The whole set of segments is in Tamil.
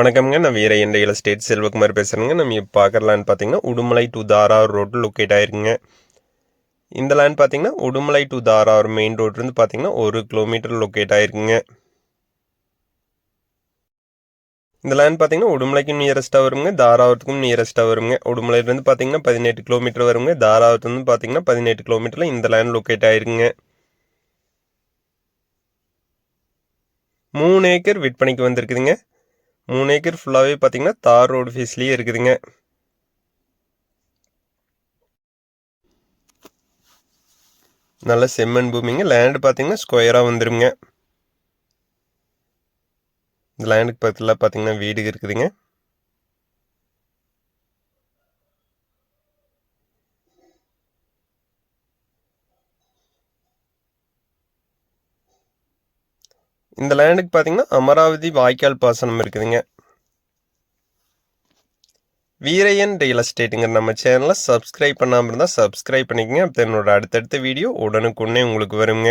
வணக்கம்ங்க. நான் வீர என்ற எஸ்டேட் செல்வகுமார் பேசுகிறேங்க நம்ம இப்போ பார்க்குற பார்த்தீங்கன்னா உடுமலை டு தாரார் ரோடு லொக்கேட் ஆயிருக்குங்க. இந்த லேண்ட் பார்த்தீங்கன்னா உடுமலை டு தாரார் மெயின் ரோட்லேருந்து பார்த்தீங்கன்னா ஒரு கிலோமீட்டர் லொக்கேட் ஆயிருக்குங்க. இந்த லேண்ட் பார்த்தீங்கன்னா உடுமலைக்கும் நியரஸ்ட்டாக வருங்க. தாராவரத்துக்கும் நியரஸ்ட்டாக வருங்க. உடுமலையிலேருந்து பார்த்தீங்கன்னா பதினெட்டு கிலோமீட்டர் வருங்க. தாராவரத்துலேருந்து பார்த்தீங்கன்னா பதினெட்டு கிலோமீட்டரில் இந்த லேண்ட் லொக்கேட் ஆயிருக்குங்க. மூணு ஏக்கர் விற்பனைக்கு வந்திருக்குதுங்க. மூணு ஏக்கர் ஃபுல்லாகவே பார்த்தீங்கன்னா தார் ரோடு ஃபீஸ்லேயே இருக்குதுங்க. நல்ல செம்மண் பூமிங்க. லேண்டு பார்த்தீங்கன்னா ஸ்கொயராக வந்துடுங்க இந்த லேண்டுக்கு பக்கத்தில் பார்த்தீங்கன்னா வீடு இருக்குதுங்க. இந்த லேண்டுக்கு பார்த்தீங்கன்னா அமராவதி வாய்க்கால் பாசனம் இருக்குதுங்க. வீரையன் ரியல் எஸ்டேட்டுங்கிற நம்ம சேனலை சப்ஸ்கிரைப் பண்ணாமல் இருந்தால் சப்ஸ்கிரைப் பண்ணிக்கங்க. அப்போ என்னோட அடுத்தடுத்த வீடியோ உடனுக்குடனே உங்களுக்கு வருங்க.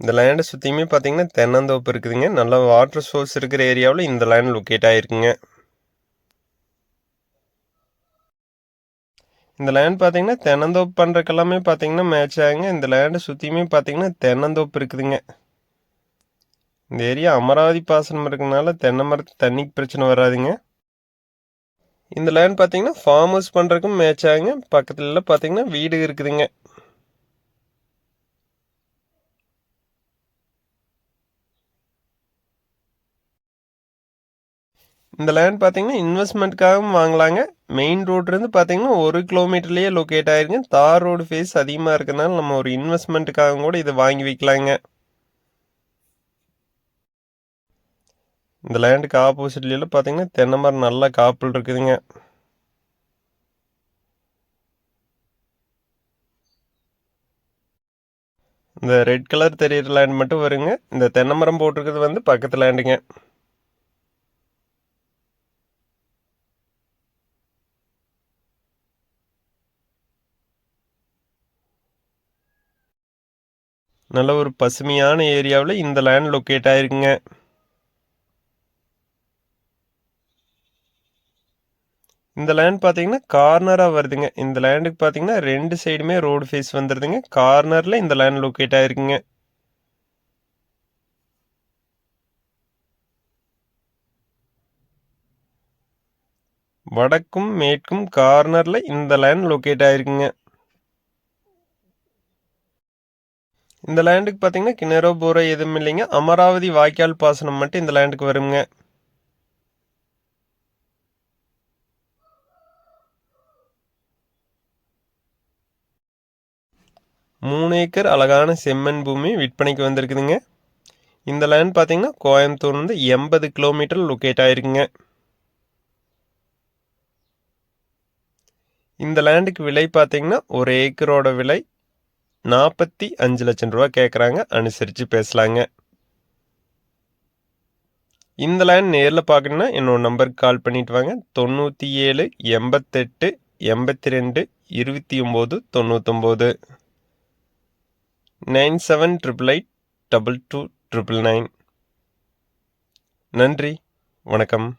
இந்த லேண்டை சுற்றியுமே பார்த்தீங்கன்னா தென்னந்தோப்பு இருக்குதுங்க. நல்ல வாட்டர் சோர்ஸ் இருக்கிற ஏரியாவில் இந்த லேண்ட் லொக்கேட் ஆகிருக்குங்க இந்த லேண்ட் பார்த்தீங்கன்னா தென்னந்தோப்பு பண்ணுறக்கு எல்லாமே பார்த்தீங்கன்னா மேட்ச் ஆகுங்க. இந்த லேண்டை சுற்றியுமே பார்த்தீங்கன்னா தென்னந்தோப்பு இருக்குதுங்க. இந்த ஏரியா அமராவதி பாசனம் இருக்கனால தென்னை மரத்து தண்ணிக்கு பிரச்சனை வராதுங்க. இந்த லேண்ட் பார்த்தீங்கன்னா ஃபார்ம் ஹவுஸ் பண்ணுறக்கும் மேட்ச் ஆகுங்க. பக்கத்துல பார்த்தீங்கன்னா வீடு இருக்குதுங்க. இந்த லேண்ட் பார்த்தீங்கன்னா இன்வெஸ்ட்மெண்ட்காகவும் வாங்கலாங்க. மெயின் ரோட்லேருந்து பார்த்தீங்கன்னா ஒரு கிலோமீட்டர்லேயே லொக்கேட் ஆயிருங்க. தார் ரோடு ஃபேஸ் அதிகமாக இருக்கனால நம்ம ஒரு இன்வெஸ்ட்மெண்ட்டுக்காகவும் கூட இதை வாங்கி வைக்கலாங்க. இந்த லேண்டுக்கு ஆப்போசிட்லாம் பார்த்தீங்கன்னா தென்னை மரம் நல்லா காப்பில் இருக்குதுங்க. இந்த ரெட் கலர் தெரியிற லேண்ட் மட்டும் வருங்க. இந்த தென்னை மரம் போட்டிருக்கிறது வந்து பக்கத்து லேண்டுங்க நல்ல ஒரு பசுமையான ஏரியாவில் இந்த லேண்ட் லொக்கேட் ஆயிருக்குங்க. இந்த லேண்ட் பார்த்தீங்கன்னா கார்னராக வருதுங்க. இந்த லேண்டுக்கு பார்த்தீங்கன்னா ரெண்டு சைடுமே ரோடு ஃபேஸ் வந்துடுதுங்க கார்னரில் இந்த லேண்ட் லொக்கேட் ஆயிருக்குங்க. வடக்கும் மேற்கும் கார்னரில் இந்த லேண்ட் லொக்கேட் ஆயிருக்குங்க. இந்த லேண்டுக்கு பார்த்தீங்கன்னா கிணறோ போரோ எதுவும் இல்லைங்க. அமராவதி வாய்க்கால் பாசனம் மட்டும் இந்த லேண்டுக்கு வருங்க. மூணு ஏக்கர் அழகான செம்மண் பூமி விற்பனைக்கு வந்திருக்குதுங்க. இந்த லேண்ட் பார்த்தீங்கன்னா கோயம்புத்தூர் வந்து எண்பது கிலோமீட்டர் லொக்கேட் ஆயிருக்குங்க. இந்த லேண்டுக்கு விலை பார்த்தீங்கன்னா ஒரு ஏக்கரோட விலை நாற்பத்தி அஞ்சு லட்சம் ரூபா கேட்குறாங்க அனுசரித்து பேசலாங்க. இந்த லைன் நேரில் பார்க்கணுன்னா என்னோட நம்பருக்கு கால் பண்ணிட்டு வாங்க. தொண்ணூற்றி ஏழு எண்பத்தெட்டு எண்பத்தி ரெண்டு இருபத்தி ஒம்பது தொண்ணூத்தொம்பது. Nine seven triple eight double two triple nine. நன்றி. வணக்கம்.